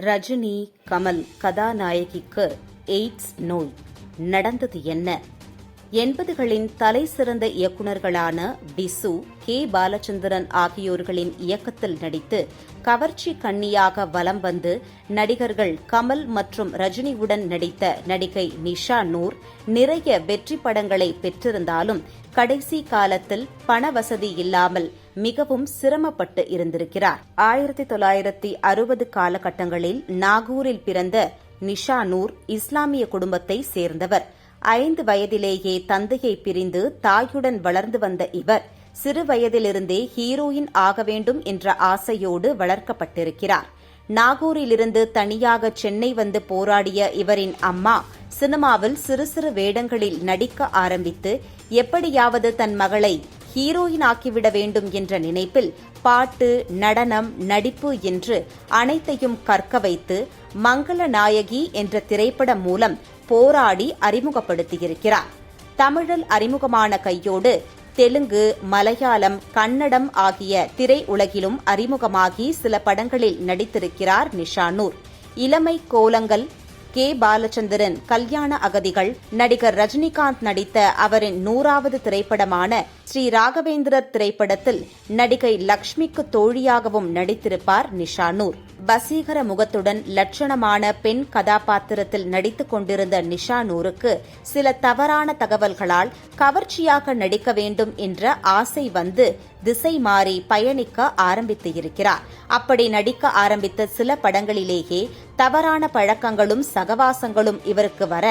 Rajini Kamal கதாநாயகிக்கு AIDS நோய். நடந்தது என்ன? எண்பதுகளின் தலை சிறந்த இயக்குநர்களான பிசு கே. பாலச்சந்திரன் ஆகியோர்களின் இயக்கத்தில் நடித்து கவர்ச்சி கண்ணியாக வலம் வந்து நடிகர்கள் கமல் மற்றும் ரஜினியுடன் நடித்த நடிகை நிஷா நூர் நிறைய வெற்றி படங்களை பெற்றிருந்தாலும் கடைசி காலத்தில் பண வசதி இல்லாமல் மிகவும் சிரமப்பட்டு இருந்திருக்கிறார். ஆயிரத்தி தொள்ளாயிரத்தி அறுபது காலகட்டங்களில் நாகூரில் பிறந்த நிஷா நூர் இஸ்லாமிய குடும்பத்தை சேர்ந்தவர். ஐந்து வயதிலேயே தந்தையை பிரிந்து தாயுடன் வளர்ந்து வந்த இவர் சிறு வயதிலிருந்தே ஹீரோயின் ஆக வேண்டும் என்ற ஆசையோடு வளர்க்கப்பட்டிருக்கிறார். நாகூரிலிருந்து தனியாக சென்னை வந்து போராடிய இவரின் அம்மா சினிமாவில் சிறு சிறு வேடங்களில் நடிக்க ஆரம்பித்து எப்படியாவது தன் மகளை ஹீரோயின் ஆக்கிவிட வேண்டும் என்ற நினைப்பில் பாட்டு நடனம் நடிப்பு என்று அனைத்தையும் கற்க வைத்து மங்கள நாயகி என்ற திரைப்படம் மூலம் போராடி அறிமுகப்படுத்தியிருக்கிறார். தமிழில் அறிமுகமான கையோடு தெலுங்கு மலையாளம் கன்னடம் ஆகிய திரை உலகிலும் அறிமுகமாகி சில படங்களில் நடித்திருக்கிறார் நிஷானூர். இளமை கோலங்கள் கே. பாலச்சந்திரன் கல்யாண அகதிகள் நடிகர் ரஜினிகாந்த் நடித்த அவரின் நூறாவது திரைப்படமான ஸ்ரீ ராகவேந்திரர் திரைப்படத்தில் நடிகை லக்ஷ்மிக்கு தோழியாகவும் நடித்திருப்பார் நிஷானூர். வசீகர முகத்துடன் லட்சணமான பெண் கதாபாத்திரத்தில் நடித்துக் கொண்டிருந்த நிஷா நூருக்கு சில தவறான தகவல்களால் கவர்ச்சியாக நடிக்க வேண்டும் என்ற ஆசை வந்து திசை மாறி பயணிக்க ஆரம்பித்து இருக்கிறார். அப்படி நடிக்க ஆரம்பித்த சில படங்களிலேயே தவறான பழக்கங்களும் சகவாசங்களும் இவருக்கு வர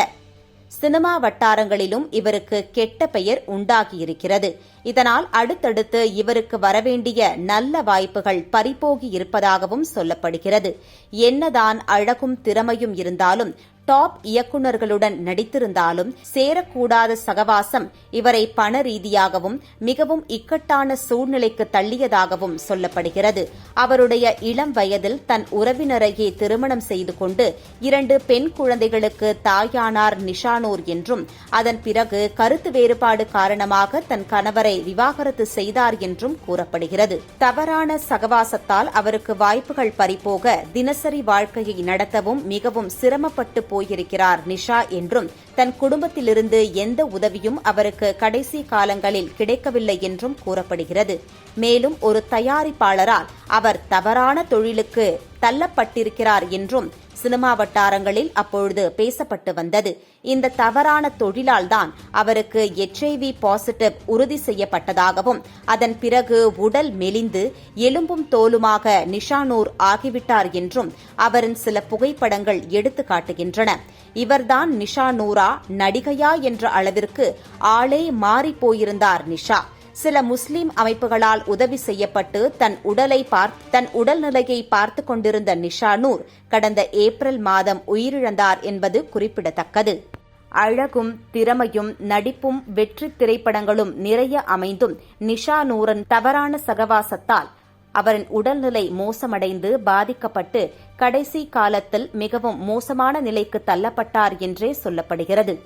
சினிமா வட்டாரங்களிலும் இவருக்கு கெட்ட பெயர் உண்டாகியிருக்கிறது. இதனால் அடுத்தடுத்து இவருக்கு வரவேண்டிய நல்ல வாய்ப்புகள் பறிபோகி இருப்பதாகவும் சொல்லப்படுகிறது. என்னதான் அழகும் திறமையும் இருந்தாலும் டாப் இயக்குநர்களுடன் நடித்திருந்தாலும் சேரக்கூடாத சகவாசம் இவரை பண ரீதியாகவும் மிகவும் இக்கட்டான சூழ்நிலைக்கு தள்ளியதாகவும் சொல்லப்படுகிறது. அவருடைய இளம் வயதில் தன் உறவினரையே திருமணம் செய்து கொண்டு இரண்டு பெண் குழந்தைகளுக்கு தாயானார் நிஷானூர் என்றும் அதன் பிறகு கருத்து வேறுபாடு காரணமாக தன் கணவரை விவாகரத்து செய்தார் என்றும் கூறப்படுகிறது. தவறான சகவாசத்தால் அவருக்கு வாய்ப்புகள் பறிபோக தினசரி வாழ்க்கையை நடத்தவும் மிகவும் சிரமப்பட்டு போயிருக்கிறார் நிஷா என்றும் தன் குடும்பத்திலிருந்து எந்த உதவியும் அவருக்கு கடைசி காலங்களில் கிடைக்கவில்லை என்றும் கூறப்படுகிறது. மேலும் ஒரு தயாரிப்பாளரால் அவர் தவறான தொழிலுக்கு தள்ளப்பட்டிருக்கிறார் என்றும் சினிமா வட்டாரங்களில் அப்பொழுது பேசப்பட்டு வந்தது. இந்த தவறான தொழிலால்தான் அவருக்கு எச்ஐவி பாசிட்டிவ் உறுதி செய்யப்பட்டதாகவும் அதன் பிறகு உடல் மெலிந்து எலும்பும் தோலுமாக நிஷானூர் ஆகிவிட்டார் என்றும் அவரின் சில புகைப்படங்கள் எடுத்து காட்டுகின்றன. இவர்தான் நிஷா நூரா நடிகையா என்ற அளவிற்கு ஆளே மாறிப்போயிருந்தார் நிஷா. சில முஸ்லிம் அமைப்புகளால் உதவி செய்யப்பட்டு தன் உடலை தன் உடல்நிலையை பார்த்துக் கொண்டிருந்த நிஷானூர் கடந்த ஏப்ரல் மாதம் உயிரிழந்தார் என்பது குறிப்பிடத்தக்கது. அழகும் திறமையும் நடிப்பும் வெற்றி திரைப்படங்களும் நிறைய அமைந்தும் நிஷா நூரன் தவறான சகவாசத்தால் அவரின் உடல்நிலை மோசமடைந்து பாதிக்கப்பட்டு கடைசி காலத்தில் மிகவும் மோசமான நிலைக்கு தள்ளப்பட்டார் என்றே சொல்லப்படுகிறது.